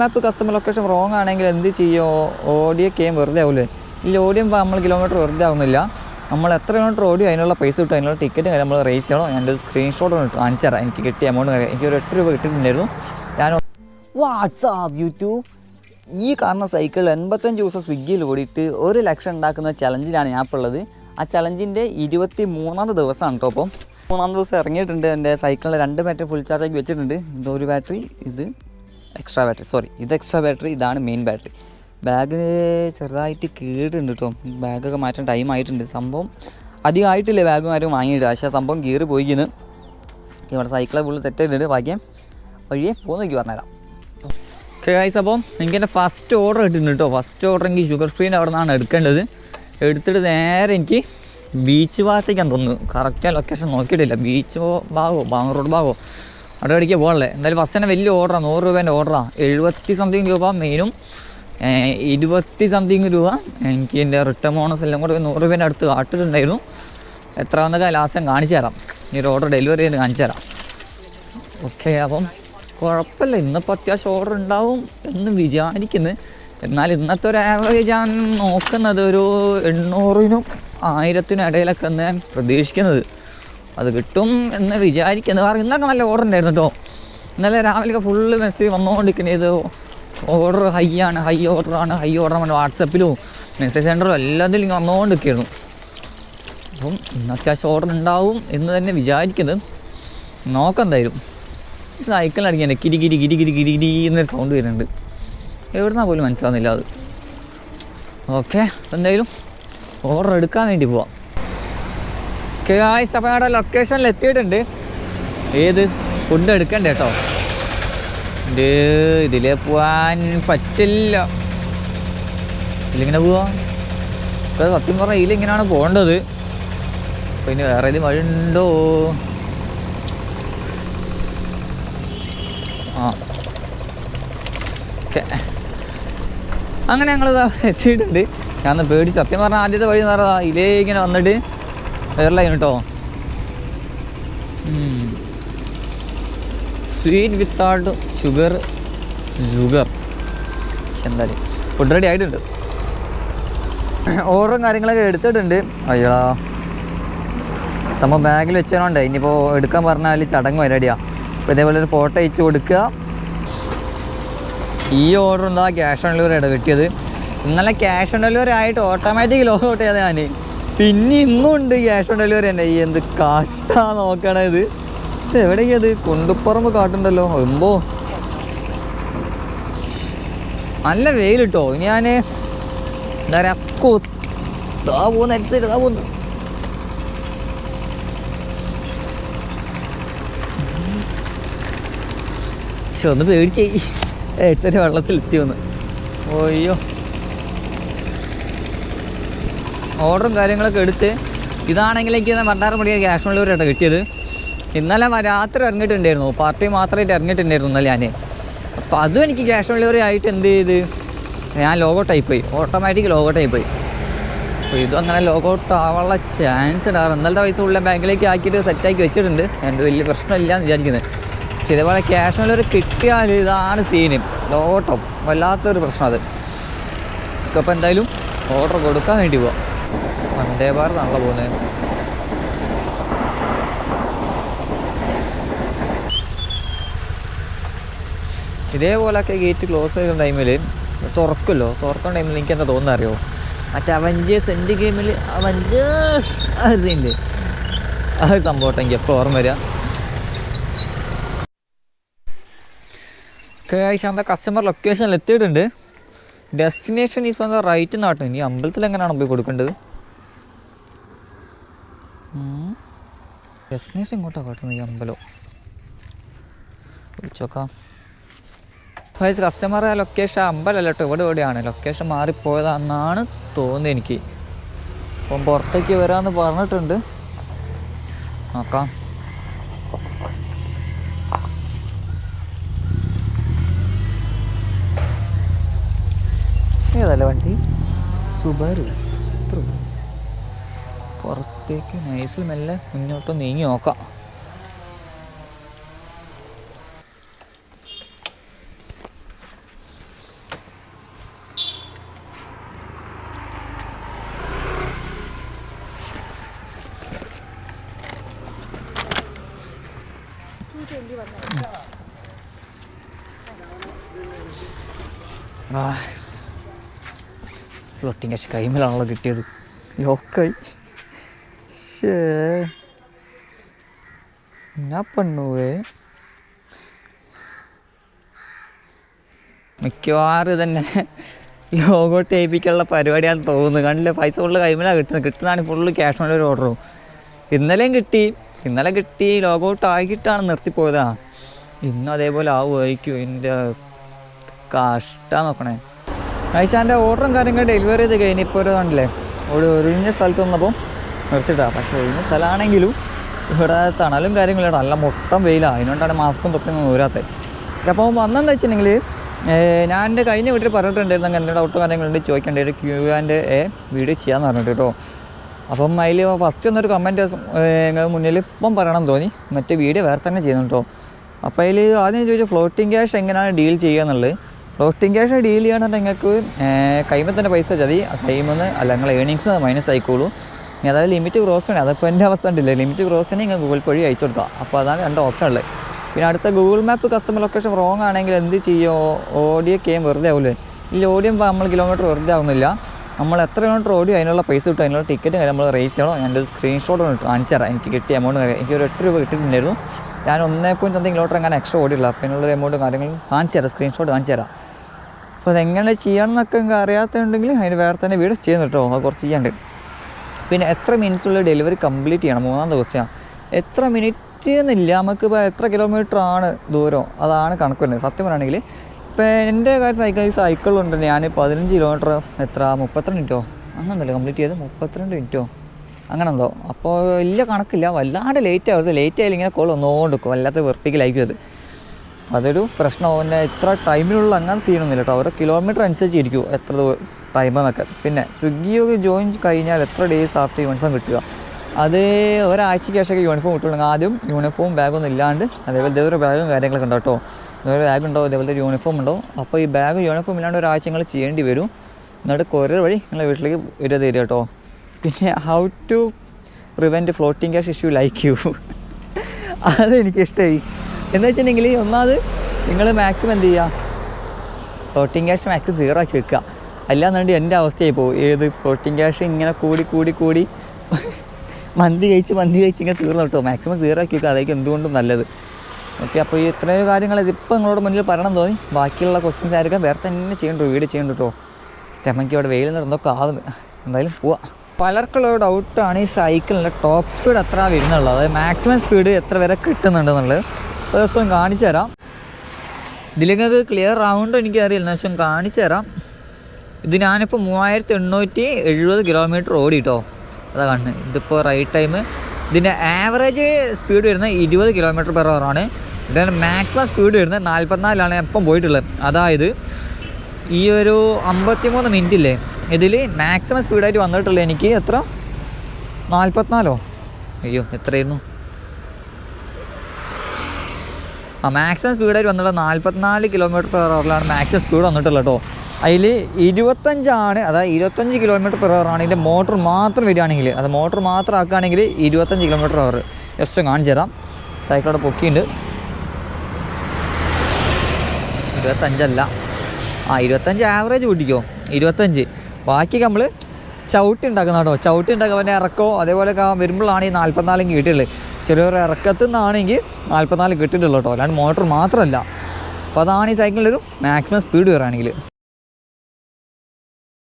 മാപ്പ് customer location wrong ആണെങ്കിൽ എന്ത് ചെയ്യുമോ ഓഡിയോ കെയും വെറുതെ ആവില്ലേ ഈ ഓഡിയം നമ്മൾ കിലോമീറ്റർ വെറുതെ ആവുന്നില്ല. നമ്മൾ എത്ര കിലോമീറ്റർ ഓടിയോ അതിനുള്ള പൈസ കിട്ടും. അതിനുള്ള ടിക്കറ്റ് നമ്മൾ റേസ് ചെയ്യണോ. എന്റെ സ്ക്രീൻഷോട്ട് കാണിച്ചു തരാം എനിക്ക് കിട്ടിയ എമൗണ്ട് എനിക്ക് ഒരു എട്ട് രൂപ കിട്ടിയിട്ടുണ്ടായിരുന്നു. ഞാൻ വാട്സാപ്പ് യൂട്യൂബ് ഈ കാണുന്ന സൈക്കിൾ എൺപത്തഞ്ച് ദിവസം സ്വിഗ്ഗിയിൽ ഓടിയിട്ട് ഒരു ലക്ഷം ഉണ്ടാക്കുന്ന ചലഞ്ചിലാണ് ഞാൻ ഇപ്പോൾ ഉള്ളത്. ആ ചലഞ്ചിന്റെ ഇരുപത്തി മൂന്നാമത്തെ ദിവസമാണ് കേട്ടോ അപ്പം. മൂന്നാം ദിവസം ഇറങ്ങിയിട്ടുണ്ട് എന്റെ സൈക്കിളിൽ രണ്ട് ബാറ്ററി ഫുൾ ചാർജ് ആക്കി വെച്ചിട്ടുണ്ട്. ഇത് ഒരു ബാറ്ററി ഇത് എക്സ്ട്രാ ബാറ്ററി സോറി ഇത് എക്സ്ട്രാ ബാറ്ററി ഇതാണ് മെയിൻ ബാറ്ററി ബാഗ് ചെറുതായിട്ട് കീറിയിട്ടുണ്ട് കേട്ടോ ബാഗൊക്കെ മാറ്റാൻ ടൈം ആയിട്ടുണ്ട്. സംഭവം അധികം ആയിട്ടില്ല ബാഗ് ആരും വാങ്ങിയിട്ട്? പക്ഷേ സംഭവം കീറി പോയിക്കുന്നു. ഇവിടെ സൈക്കിളെ ഫുള്ള് സെറ്റ് ചെയ്തിട്ട് ബാക്കിയും വഴിയെ പോകുന്നെനിക്ക് പറഞ്ഞുതരാം. ഓക്കെ ഗൈസ് അപ്പം എനിക്ക് എന്റെ ഫസ്റ്റ് ഓർഡർ കിട്ടുന്നുണ്ട് കേട്ടോ ഫസ്റ്റ് ഓർഡർ എനിക്ക് ഷുഗർ ഫ്രീന്റെ അവിടെ നിന്നാണ് എടുക്കേണ്ടത്. എടുത്തിട്ട് നേരെ എനിക്ക് ബീച്ച് ഭാഗത്തേക്കാണ് തോന്നുന്നു കറക്റ്റ് ലൊക്കേഷൻ നോക്കിയിട്ടില്ല. ബീച്ച് ഭാഗമോ ബാങ്ക് റോഡ് ഭാഗമോ? അവിടെ അടിക്കാൻ പോകണല്ലേ എന്തായാലും ഫസ്റ്റ് തന്നെ വലിയ ഓർഡറാണ് നൂറ് രൂപേന്റെ ഓർഡറാണ് എഴുപത്തി സംതിങ് രൂപ മെയിനും ഇരുപത്തി സംതിങ് രൂപ. എനിക്ക് എന്റെ റിട്ടേൺ ബോണസ് എല്ലാം കൂടെ നൂറ് രൂപേന്റെ അടുത്ത് കാട്ടിട്ടുണ്ടായിരുന്നു. എത്ര വന്നൊക്കെ ലാസ്റ്റ് കാണിച്ചു തരാം. ഈ ഓർഡർ ഡെലിവറി ചെയ്ത് കാണിച്ചു തരാം. ഓക്കെ അപ്പം കുഴപ്പമില്ല. ഇന്നിപ്പോൾ അത്യാവശ്യം ഓർഡർ ഉണ്ടാവും എന്ന് വിചാരിക്കുന്നു. എന്നാൽ ഇന്നത്തെ ഒരു ആവറേജ് ഞാൻ നോക്കുന്നത് ഒരു എണ്ണൂറിനും ആയിരത്തിനും ഇടയിലൊക്കെ ഞാൻ പ്രതീക്ഷിക്കുന്നത്. അത് കിട്ടും എന്ന് വിചാരിക്കുന്നത് കാരണം ഇന്നൊക്കെ നല്ല ഓർഡർ ഉണ്ടായിരുന്നു കേട്ടോ ഇന്നലെ രാവിലെ ഫുള്ള് മെസ്സേജ് വന്നുകൊണ്ടിരിക്കുന്നത് ഓർഡർ ഹൈ ആണ് ഹൈ ഓർഡർ ആണ് ഹൈ ഓർഡർ ആണ്. വാട്സപ്പിലും മെസ്സേജ് സെന്ററിലും എല്ലാത്തിലും ഇങ്ങനെ വന്നുകൊണ്ടിരിക്കുകയായിരുന്നു അപ്പം ഇന്ന് അത്യാവശ്യം ഓർഡർ ഉണ്ടാവും എന്ന് തന്നെ വിചാരിക്കുന്നത് നോക്കാം എന്തായാലും. അടിക്കാൻ കിരി കിരി കിരി കിരി കിരി കിരി എന്നൊരു സൗണ്ട് വരുന്നുണ്ട്. എവിടുന്നാ പോലും മനസ്സിലാവുന്നില്ല അത്. ഓക്കെ എന്തായാലും ഓർഡർ എടുക്കാൻ വേണ്ടി പോവാം. ആയിസ് അപ്പോൾ ഞങ്ങളുടെ ലൊക്കേഷനിൽ എത്തിയിട്ടുണ്ട്. ഏത്? ഫുഡ് എടുക്കണ്ടേ കേട്ടോ ഇത് ഇതിലേ പോവാൻ പറ്റില്ല. ഇതിലിങ്ങനെ പോവാ. ഇപ്പൊ സത്യം പറഞ്ഞാൽ ഇതിലിങ്ങനെയാണ് പോകേണ്ടത്. പിന്നെ വേറെ ഏത് വഴി ഉണ്ടോ ആ. ഓക്കെ. അങ്ങനെ ഞങ്ങൾ എത്തിയിട്ടുണ്ട്. ഞാൻ പേടി സത്യം പറഞ്ഞാൽ ആദ്യത്തെ വഴി എന്ന് പറഞ്ഞാൽ ഇതിലേ ഇങ്ങനെ വന്നിട്ട് വേറെ കേട്ടോ സ്വീറ്റ് വിത്തൗട്ട് ഷുഗർ ഷുഗർ എന്തായാലും ഫുഡ് റെഡി ആയിട്ടുണ്ട്. ഓറും കാര്യങ്ങളൊക്കെ എടുത്തിട്ടുണ്ട്. അയ്യോ. സംഭവം ബാഗിൽ വെച്ചതുകൊണ്ട് ഇനിയിപ്പോൾ എടുക്കാൻ പറഞ്ഞാൽ ചടങ്ങ് പരിപാടിയാ അപ്പോൾ ഇതേപോലെ ഒരു ഫോട്ടോ അയച്ചു കൊടുക്കുക. ഈ ഓർഡർ എന്താ ക്യാഷ് ഓൺ ഡെലിവറി ആണ് കിട്ടിയത്? ഇന്നലെ ക്യാഷ് ഓൺ ഡെലിവറി ആയിട്ട് ഓട്ടോമാറ്റിക് ലോഗ് ഔട്ട് ചെയ്തത് ഞാൻ പിന്നെ ഇന്നും ഉണ്ട് ക്യാഷ് ഓൺ ഡെലിവറി തന്നെ ഈ എന്ത് കാഷ്ടാ നോക്കണേ ഇത്. ഇത് അത് കുണ്ടുപ്പുറമ്പ് കാട്ടുണ്ടല്ലോ. എമ്പോ നല്ല ഇനി ഞാൻ എന്താ പറയാ കൊത്താ പോകുന്ന അടിച്ചിട്ട് ഇതാ പോകുന്നു ഒന്ന് പേടിച്ചേ. ഏട്ടന് വെള്ളത്തിൽ എത്തി വന്ന്. ഓയ്യോ ഓർഡറും കാര്യങ്ങളൊക്കെ എടുത്ത് ഇതാണെങ്കിൽ എനിക്ക് വണ്ടാരമുടിയ ക്യാഷ് ഓൺ ഡെലിവറി കിട്ടിയത്. ഇന്നലെ രാത്രി ഇറങ്ങിയിട്ടുണ്ടായിരുന്നു. പാർട്ടി മാത്രമായിട്ട് ഇറങ്ങിയിട്ടുണ്ടായിരുന്നു ഇന്നലെ ഞാൻ അപ്പോൾ അതും എനിക്ക് ക്യാഷ് ഓൺ ഡെലിവറി ആയിട്ട് എന്ത് ചെയ്ത്? ഞാൻ ലോഗോ ടൈപ്പ് പോയി ഓട്ടോമാറ്റിക് ലോഗോ ടൈപ്പ് പോയി അപ്പോൾ ഇതും അങ്ങനെ ലോഗൗട്ട് ആവാനുള്ള ചാൻസ് ഉണ്ടാകും ഇന്നലത്തെ പൈസ ഉള്ള ബാങ്കിലേക്ക് ആക്കിയിട്ട് സെറ്റാക്കി വെച്ചിട്ടുണ്ട്. എന്റെ വലിയ പ്രശ്നമില്ല എന്ന് വിചാരിക്കുന്നത്. പക്ഷേ ഇതേപോലെ ക്യാഷ് ഓൺ ഡെലിവറി കിട്ടിയാൽ ഇതാണ് സീന് ലോഗോട്ടോ വല്ലാത്തൊരു പ്രശ്നം അത്. അപ്പോൾ എന്തായാലും ഓർഡർ കൊടുക്കാൻ വേണ്ടി പോവാം. വന്ദേ ഭാരതാണല്ലോ പോകുന്നത് ഇതേപോലൊക്കെ ഗേറ്റ് ക്ലോസ് ചെയ്യുന്ന ടൈമിൽ തുറക്കുമല്ലോ. തുറക്കുന്ന ടൈമിൽ എനിക്ക് എന്താ തോന്നുന്നത് അറിയോ? മറ്റേ അവഞ്ചേഴ്സ് എന്റെ ഗെയിമിൽ അവഞ്ചേഴ്സ് ആ ഒരു സീനിൽ ആ ഒരു സംഭവം എനിക്ക് എപ്പോൾ ഓർമ്മ വരിക. കഴിച്ചാൽ കസ്റ്റമർ ലൊക്കേഷനിൽ എത്തിയിട്ടുണ്ട്. Destination is on the right നാട്ടു ഇനി അമ്പലത്തിൽ എങ്ങനെയാണ് പോയി കൊടുക്കേണ്ടത്? ഡെസ്റ്റിനേഷൻ ഇങ്ങോട്ടാണ് കാട്ടുന്നത് ഈ അമ്പലം? വിളിച്ചോക്കാം. ഗൈസ് കസ്റ്റമർ ലൊക്കേഷൻ അമ്പലമല്ല കേട്ടോ ഇവിടെ ഇവിടെയാണ്. ലൊക്കേഷൻ മാറിപ്പോയതാണെന്നാണ് തോന്നുന്നത് എനിക്ക്. അപ്പം പുറത്തേക്ക് വരാമെന്ന് പറഞ്ഞിട്ടുണ്ട്. നോക്കാം. അതല്ല വണ്ടി. സുബാറു സുപ്രു പുറത്തേക്ക് നൈസിൽ മെല്ലെ മുന്നോട്ട് നീങ്ങി നോക്കാം. ആ ഫ്ലോട്ടിങ് പക്ഷെ കൈമലാണല്ലോ കിട്ടിയത് ലോക്കായി ശേ എന്നാ പണ്ണുവേ? മിക്കവാറും തന്നെ ലോഗോ ടേപ്പിക്കാനുള്ള പരിപാടിയാണെന്ന് തോന്നുന്നു. കണ്ടില്ല? പൈസ ഫുള്ള് കൈമലാണ് കിട്ടുന്നത്. കിട്ടുന്നതാണ് ഫുള്ള് ക്യാഷ് ഓൺ ഒരു ഓർഡറും ഇന്നലെയും കിട്ടി. ഇന്നലെ കിട്ടി. ലോഗോ ഔട്ട് ആക്കിയിട്ടാണ് നിർത്തിപ്പോയതാ. ഇന്നും അതേപോലെ ആവുമായിരിക്കും. എന്റെ കഷ്ടം നോക്കണേ. ഐശാന്റെ ഓർഡറും കാര്യങ്ങളും ഡെലിവറി ചെയ്ത് കഴിഞ്ഞ് ഇപ്പോൾ ഒരു കണ്ടില്ലേ ഒരു ഒഴിഞ്ഞ സ്ഥലത്ത് വന്നപ്പോൾ നിർത്തിയിട്ടാണ് പക്ഷേ ഒഴിഞ്ഞ സ്ഥലമാണെങ്കിലും ഇവിടെ തണലും കാര്യങ്ങളും നല്ല മൊട്ടം വെയിലാണ് അതിനോണ്ടാണ് മാസ്കും തൊക്കെ ഊരാത്തത് അപ്പോൾ വന്നെന്ന് വെച്ചിട്ടുണ്ടെങ്കിൽ ഞാൻ എന്റെ കഴിഞ്ഞ വീട്ടിൽ പറഞ്ഞിട്ടുണ്ടായിരുന്നു എന്തെങ്കിലും ഡൗട്ടോ കാര്യങ്ങളുണ്ട് ചോദിക്കേണ്ട. ഒരു ക്യൂ ആൻഡ് എ വീഡിയോ ചെയ്യാമെന്ന് പറഞ്ഞിട്ട് കേട്ടോ. അപ്പം അതിൽ ഫസ്റ്റ് ഒന്നൊരു കമന്റ് മുന്നിൽ ഇപ്പം പറയണം തോന്നി. മറ്റേ വീഡിയോ വേറെ തന്നെ ചെയ്യുന്നുണ്ടോ അപ്പോൾ അതിൽ ആദ്യം ചോദിച്ചാൽ ഫ്ലോട്ടിംഗ് ക്യാഷ് എങ്ങനെയാണ് ഡീൽ ചെയ്യുക എന്നുള്ളത്? ഫ്ലോട്ടിംഗ് ക്യാഷ് ഡീൽ ചെയ്യണമെങ്കിൽ നിങ്ങൾക്ക് കൈമ തന്നെ പൈസ ചതി കൈമെന്ന് അല്ല നിങ്ങൾ ഏണിങ്സ് മൈനസ് ആയിക്കോളൂ. ഇനി അതായത് ലിമിറ്റ് ക്രോസ് ആണ്. അതിപ്പോൾ എന്റെ അവസ്ഥ ഉണ്ടല്ലേ ലിമിറ്റ് ക്രോസിന് നിങ്ങൾ ഗൂഗിൾ വഴി അയച്ചു കൊടുക്കുക അപ്പോൾ അതാണ് രണ്ട് ഓപ്ഷൻ ഉള്ളത്. പിന്നെ അടുത്ത Google map customer location wrong ആണെങ്കിൽ എന്ത് ചെയ്യുമോ ഓഡിയോ കേം വെറുതെ ആവില്ലേ ഇല്ല ഓഡിയം നമ്മൾ കിലോമീറ്റർ വെറുതെ ആവുന്നില്ല. നമ്മൾ എത്ര കിലോമീറ്റർ ഓടി അതിനുള്ള പൈസ കിട്ടും? അതിനുള്ള ടിക്കറ്റ് നമ്മൾ റേസ് ചെയ്യണം. എന്റെ സ്ക്രീൻഷോട്ട് ഒന്ന് കാണിച്ചു തരാം. എനിക്ക് കിട്ടിയ എമൗണ്ട് എനിക്ക് ഒരു എട്ട് രൂപ കിട്ടിയിട്ടുണ്ടായിരുന്നു. ഞാൻ ഒന്നേ പോയിന്റ് സംതിങ് കിലോമീറ്റർ അങ്ങനെ എക്സ്ട്രാ ഓടിയില്ല അപ്പോൾ അതിനുള്ള എമൗണ്ട് കാര്യങ്ങളും കാണിച്ചു തരാം. സ്ക്രീൻഷോട്ട് കാണിച്ചു തരാം. അപ്പോൾ അതെങ്ങനെ ചെയ്യണം എന്നൊക്കെ നിങ്ങൾക്ക് അറിയാത്തതുണ്ടെങ്കിൽ അതിന് വേറെ തന്നെ വീഡിയോ ചെയ്യുന്നു കേട്ടോ. അത് കുറച്ച് ചെയ്യാണ്ട്. പിന്നെ എത്ര മിനിറ്റ്സുള്ള ഡെലിവറി കംപ്ലീറ്റ് ചെയ്യണം? മൂന്നാം ദിവസമാണ് എത്ര മിനിറ്റ് എന്നില്ല. നമുക്കിപ്പോൾ എത്ര കിലോമീറ്റർ ആണ് ദൂരം? അതാണ് കണക്ക് വരുന്നത്. സത്യം പറയുകയാണെങ്കിൽ ഇപ്പോൾ എന്റെ കാര്യം സൈക്കിൾ ഈ സൈക്കിളുണ്ട് ഞാൻ പതിനഞ്ച് കിലോമീറ്റർ എത്ര? മുപ്പത്തിരണ്ട് മിനിറ്റോ അങ്ങനെന്തല്ലേ കംപ്ലീറ്റ് ചെയ്ത് മുപ്പത്തിരണ്ട് മിനിറ്റോ അങ്ങനെ എന്തോ അപ്പോൾ വലിയ കണക്കില്ല. വല്ലാണ്ട് ലേറ്റ് ആവരുത്. ലേറ്റ് ആയാലും ഇങ്ങനെ കോൾ ഒന്നുകൊണ്ട് വല്ലാത്ത വെറുപ്പിക്കലായിരിക്കും അത്. അതൊരു പ്രശ്നമാവും. പിന്നെ ഇത്ര ടൈമിനുള്ള അങ്ങനെ സീനൊന്നുമില്ല കേട്ടോ. ഓരോ കിലോമീറ്റർ അനുസരിച്ച് ഇരിക്കും എത്ര ടൈം എന്നൊക്കെ. പിന്നെ സ്വിഗ്ഗിയൊക്കെ ജോയിൻ കഴിഞ്ഞാൽ എത്ര ഡേയ്സ് ആഫ്റ്റർ യൂണിഫോം കിട്ടുക? അത് ഒരാഴ്ചയ്ക്ക് ശേഷമൊക്കെ യൂണിഫോം കിട്ടുള്ളൂ. ആദ്യം യൂണിഫോം ബാഗൊന്നും ഇല്ലാണ്ട് അതേപോലെ ഇതേപോലെ ബാഗും കാര്യങ്ങളൊക്കെ ഉണ്ടോ കേട്ടോ. ഇതേപോലെ ബാഗ് ഉണ്ടോ ഇതേപോലെ യൂണിഫോം ഉണ്ടോ അപ്പോൾ ഈ ബാഗ് യൂണിഫോം ഇല്ലാണ്ട് ഒരാഴ്ച നിങ്ങൾ ചെയ്യേണ്ടി വരും. എന്നിട്ട് കൊറിയർ വഴി നിങ്ങളെ വീട്ടിലേക്ക് വരിക തരിക കേട്ടോ. പിന്നെ how to prevent floating cash issue like you അതെനിക്ക് ഇഷ്ടമായി എന്ന് വെച്ചിട്ടുണ്ടെങ്കിൽ ഒന്നാമത് നിങ്ങൾ മാക്സിമം എന്ത് ചെയ്യുക? ഫ്ലോട്ടിങ് ക്യാഷ് മാക്സിമം സീറോ ആക്കി വെക്കുക. അല്ലാന്നുണ്ടെങ്കിൽ എന്റെ അവസ്ഥയായി പോകും. ഏത് ഫ്ലോട്ടിങ് ക്യാഷ് ഇങ്ങനെ കൂടി കൂടി കൂടി മന്തി കഴിച്ച് മന്തി കഴിച്ച് ഇങ്ങനെ തീർന്നു കേട്ടോ. മാക്സിമം സീറോ ആക്കി വെക്കുക. അതായിരിക്കും എന്തുകൊണ്ടും നല്ലത്. ഓക്കെ അപ്പോൾ ഈ ഇത്രയും കാര്യങ്ങൾ ഇതിപ്പോൾ നിങ്ങളോട് മുന്നിൽ പറയണം തോന്നി. ബാക്കിയുള്ള ക്വസ്റ്റ്യൻസ് ആയിരിക്കും വേറെ തന്നെ ചെയ്യണ്ടോ വീട് ചെയ്യണ്ട കേട്ടോ. രമയ്ക്ക് ഇവിടെ വെയിൽ നിന്നൊക്കെ ആവുന്നു. എന്തായാലും പോവാം. പലർക്കുള്ള ഡൗട്ടാണ് ഈ സൈക്കിളിന്റെ ടോപ്പ് സ്പീഡ് എത്ര വരുന്നുള്ളത്? അതായത് മാക്സിമം സ്പീഡ് എത്ര വരെ കിട്ടുന്നുണ്ടെന്നുള്ളത് ദിവസം കാണിച്ചു തരാം. ഇതിലേക്ക് ക്ലിയർ ആവുണ്ടോ എനിക്കറിയില്ല. ദിവസം കാണിച്ചു തരാം. ഇത് ഞാനിപ്പോൾ മൂവായിരത്തി എണ്ണൂറ്റി എഴുപത് കിലോമീറ്റർ ഓടി കേട്ടോ അതാ കാണുന്നത് ഇതിപ്പോൾ റൈറ്റ് ടൈം ഇതിന്റെ ആവറേജ് സ്പീഡ് വരുന്നത് ഇരുപത് കിലോമീറ്റർ പെർ ആണ്. ഇതിന്റെ മാക്സിമം സ്പീഡ് വരുന്നത് നാൽപ്പത്തിനാലാണ് എപ്പം പോയിട്ടുള്ളത്. അതായത് ഈ ഒരു അമ്പത്തിമൂന്ന് മിനിറ്റ് ഇല്ലേ? ഇതിൽ മാക്സിമം സ്പീഡായിട്ട് വന്നിട്ടുള്ളത് എനിക്ക് എത്ര? നാൽപ്പത്തിനാലോ അയ്യോ എത്രയായിരുന്നു ആ മാക്സിമം സ്പീഡായിട്ട് വന്നിട്ടുള്ള നാൽപ്പത്തിനാല് കിലോമീറ്റർ പെർ അവറിലാണ് മാക്സിമം സ്പീഡ് വന്നിട്ടുള്ളത് കേട്ടോ. അതിൽ ഇരുപത്തഞ്ചാണ് അതായത് ഇരുപത്തഞ്ച് കിലോമീറ്റർ പെർ അവർ ആണ് ഇതിന്റെ മോട്ടർ മാത്രം വരികയാണെങ്കിൽ. അത് മോട്ടർ മാത്രം ആക്കുകയാണെങ്കിൽ ഇരുപത്തഞ്ച് കിലോമീറ്റർ അവർ ജസ്റ്റ് കാണിച്ചു തരാം. സൈക്കിളോടെ പൊക്കിയുണ്ട് ഇരുപത്തഞ്ചല്ല. ആ ഇരുപത്തഞ്ച് ആവറേജ് കൂട്ടിക്കോ. ഇരുപത്തഞ്ച്. ബാക്കി നമ്മൾ ചവിട്ടി ഉണ്ടാക്കുന്ന കേട്ടോ. ചവിട്ടി ഉണ്ടാക്കുക ഇറക്കോ അതേപോലെ വരുമ്പോഴാണ് ഈ നാൽപ്പത്തിനാലും കിട്ടിയുള്ളത് ചെറിയൊരു ഇറക്കത്തു നിന്നാണെങ്കിൽ നാൽപ്പത്തിനാല് കിട്ടിയിട്ടുള്ളൂ കേട്ടോ. അല്ലാണ്ട് മോട്ടർ മാത്രമല്ല. അപ്പോൾ അതാണ് ഈ സൈക്കിളിന്റെ ഒരു മാക്സിമം സ്പീഡ് വരികയാണെങ്കിൽ.